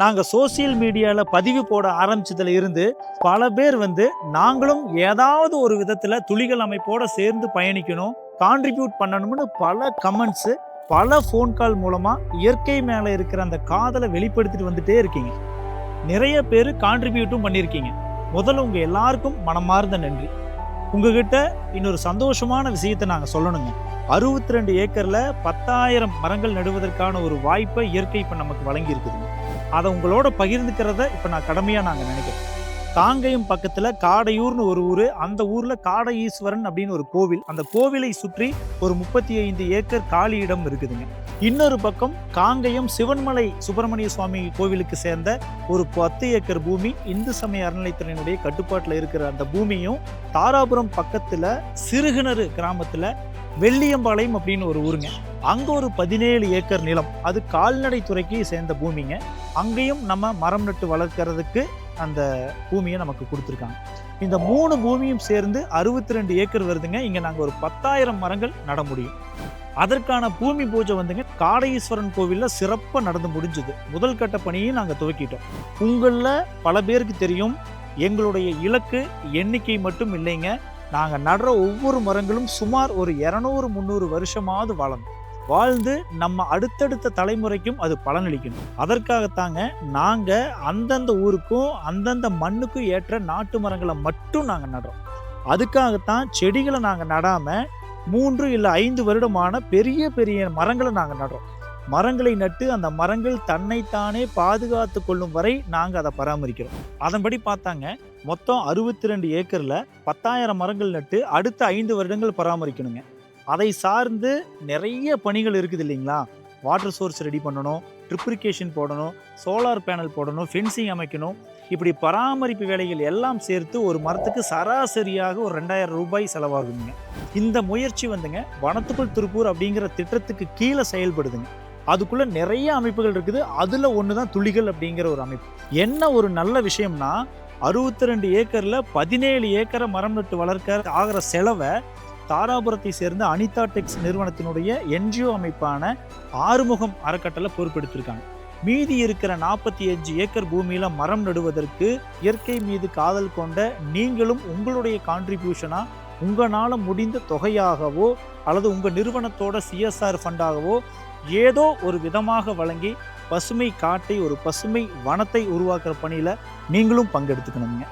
நாங்கள் சோசியல் மீடியாவில் பதிவு போட ஆரம்பிச்சதுல இருந்து பல பேர் வந்து நாங்களும் ஏதாவது ஒரு விதத்தில் துளிகள் அமைப்போட சேர்ந்து பயணிக்கணும் கான்ட்ரிபியூட் பண்ணணும்னு பல கமெண்ட்ஸு பல ஃபோன் கால் மூலமாக இயற்கை மேலே இருக்கிற அந்த காதலை வெளிப்படுத்திட்டு வந்துட்டே இருக்கீங்க. நிறைய பேர் கான்ட்ரிபியூட்டும் பண்ணியிருக்கீங்க முதல்ல உங்கள் எல்லாருக்கும் மனமார்ந்த நன்றி. உங்ககிட்ட இன்னொரு சந்தோஷமான விஷயத்தை நாங்கள் சொல்லணுங்க. அறுபத்தி ரெண்டு ஏக்கரில் பத்தாயிரம் மரங்கள் நடுவதற்கான ஒரு வாய்ப்பை இயற்கை இப்போ நமக்கு வழங்கியிருக்குதுங்க. அதை உங்களோட பகிர்ந்துக்கிறத இப்போ நான் கடமையாக நாங்கள் நினைக்கிறேன் காங்கயம் பக்கத்தில் காடையூர்னு ஒரு ஊர் அந்த ஊரில் காடை ஈஸ்வரன் அப்படின்னு ஒரு கோவில். அந்த கோவிலை சுற்றி ஒரு முப்பத்தி ஐந்து ஏக்கர் காலி இடம் இருக்குதுங்க. இன்னொரு பக்கம் காங்கயம் சிவன்மலை சுப்பிரமணிய சுவாமி கோவிலுக்கு சேர்ந்த ஒரு பத்து ஏக்கர் பூமி இந்து சமய அறநிலைத்துறையினுடைய கட்டுப்பாட்டில் இருக்கிற அந்த பூமியும் தாராபுரம் பக்கத்தில் சிறுகிணறு கிராமத்தில் வெள்ளியம்பாளையம் அப்படின்னு ஒரு ஊருங்க. அங்கே ஒரு பதினேழு ஏக்கர் நிலம் அது கால்நடை துறைக்கு சேர்ந்த பூமிங்க. அங்கேயும் நம்ம மரம் நட்டு வளர்க்கறதுக்கு அந்த பூமியை நமக்கு கொடுத்துருக்காங்க. இந்த மூணு பூமியும் சேர்ந்து அறுபத்தி ரெண்டு ஏக்கர் வருதுங்க. இங்கே நாங்கள் ஒரு பத்தாயிரம் மரங்கள் நட முடியும். அதற்கான பூமி பூஜை வந்துங்க. காடையீஸ்வரன் கோவிலில் சிறப்பாக நடந்து முடிஞ்சுது. முதல் கட்ட பணியை நாங்கள் துவக்கிட்டோம். உங்களில் பல பேருக்கு தெரியும். எங்களுடைய இலக்கு எண்ணிக்கை மட்டும் இல்லைங்க. நாங்கள் நடுற ஒவ்வொரு மரங்களும் சுமார் ஒரு இரநூறு முந்நூறு வருஷமாவது வளரும் வாழ்ந்து நம்ம அடுத்தடுத்த தலைமுறைக்கும் அது பலனளிக்கணும். அதற்காகத்தாங்க நாங்கள் அந்தந்த ஊருக்கும் அந்தந்த மண்ணுக்கும் ஏற்ற நாட்டு மரங்களை மட்டும் நாங்கள் நடுறோம். அதுக்காகத்தான் செடிகளை நாங்கள் நடாமல் மூன்று இல்லை ஐந்து வருடமான பெரிய பெரிய மரங்களை நாங்கள் நடுறோம். மரங்களை நட்டு அந்த மரங்கள் தன்னைத்தானே பாதுகாத்து கொள்ளும் வரை நாங்கள் அதை பராமரிக்கிறோம். அதன்படி பார்த்தாங்க மொத்தம் அறுபத்தி ரெண்டு ஏக்கரில் பத்தாயிரம் மரங்கள் நட்டு அடுத்த ஐந்து வருடங்கள் பராமரிக்கணுங்க. அதை சார்ந்து நிறைய பணிகள் இருக்குது இல்லைங்களா? வாட்டர் சோர்ஸ் ரெடி பண்ணணும் ட்ரிப்ரிகேஷன் போடணும் சோலார் பேனல் போடணும் ஃபென்சிங் அமைக்கணும். இப்படி பராமரிப்பு வேலைகள் எல்லாம் சேர்த்து ஒரு மரத்துக்கு சராசரியாக ஒரு ரெண்டாயிரம் ரூபாய் செலவாகுங்க இந்த முயற்சி வந்துங்க வனத்துக்குள் திருப்பூர் அப்படிங்கிற திட்டத்துக்கு கீழே செயல்படுதுங்க. அதுக்குள்ளே நிறைய அமைப்புகள் இருக்குது. அதில் ஒன்று தான் துளிகள் அப்படிங்கிற ஒரு அமைப்பு. என்ன ஒரு நல்ல விஷயம்னா அறுபத்தி ரெண்டு ஏக்கரில் பதினேழு ஏக்கரை மரம் நட்டு வளர்க்க ஆகிற செலவை தாராபுரத்தை சேர்ந்த அனிதா டெக்ஸ் நிறுவனத்தினுடைய என்ஜிஓ அமைப்பான ஆறுமுகம் அறக்கட்டளை பொறுப்பெடுத்திருக்காங்க. மீதி இருக்கிற நாற்பத்தி அஞ்சு ஏக்கர் பூமியில் மரம் நடுவதற்கு இயற்கை மீது காதல் கொண்ட நீங்களும் உங்களுடைய கான்ட்ரிபியூஷனாக உங்களால் முடிந்த தொகையாகவோ அல்லது உங்கள் நிறுவனத்தோட சிஎஸ்ஆர் ஃபண்டாகவோ ஏதோ ஒரு விதமாக வழங்கி பசுமை காட்டை ஒரு பசுமை வனத்தை உருவாக்குற பணியில் நீங்களும் பங்கெடுத்துக்கணுங்க.